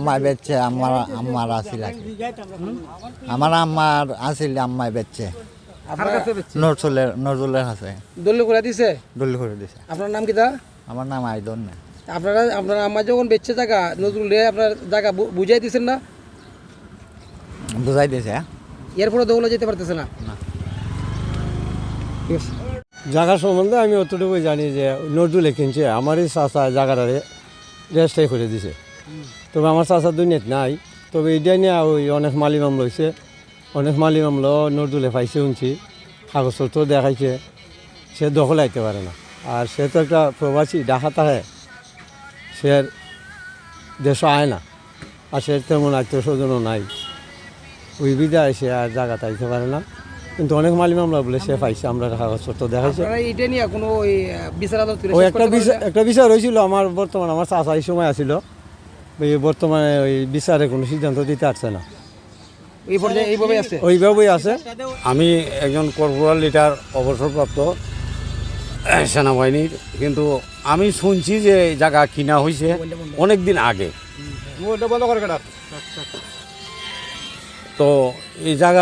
আম্মাই বেচছে আমার আম্মার আসিল আমার আম্মার আসিল আম্মাই বেচছে। নজরুলের নজরুলের আছে দলিল করে দিছে? দলিল করে দিছে। আপনার নাম কি তা? আমার নাম আইদন না আপনারা আপনারা আমার যখন বেচছে জায়গা নজরুল রে আপনার জায়গা বুঝাই দিছেন না? বুঝাই দিছে। হ্যাঁ? এরপরে দৌলা যেতে পারতেছে না? জায়গা সম্বন্ধে আমি অতটুকু জানি যে নজরুলে কিনছে আমারই চাষা জায়গাটারে রেজিস্ট্রাই করে দিছে। তবে আমার চাষা দুনিয়াত নাই। তবে এইটা নিয়ে ওই অনেক মালি মামলা হয়েছে অনেক মালি ল নজরুলে পাইছে শুনছি। কাগজপত্র দেখাইছে। সে দখল আইতে পারে না। আর সে তো একটা প্রবাসী ডাকা থাকে সে দেশ আয় না। আর সে তেমন আত্মীয় স্বজনও নাই। ওই বিদায় সে আর জায়গাতে আইতে পারে না। কিন্তু অনেক মালি মামলা বলে সে পাইছে আমরা কাগজপত্র দেখাইছে। একটা বিচার একটা বিচার হয়েছিল। আমার বর্তমান আমার চাষা এই সময় আছিল। ওই বর্তমানে ওই বিচারে কোনো সিদ্ধান্ত দিতে পারছে না। এই পর্যায়ে এইভাবে আছে? ওইভাবেই আছে। আমি একজন কর্পোরাল লিডার অবসরপ্রাপ্ত সেনাবাহিনীর কিন্তু আমি শুনছি যে এই জায়গা কিনা হয়েছে অনেক দিন আগে তো এই জায়গা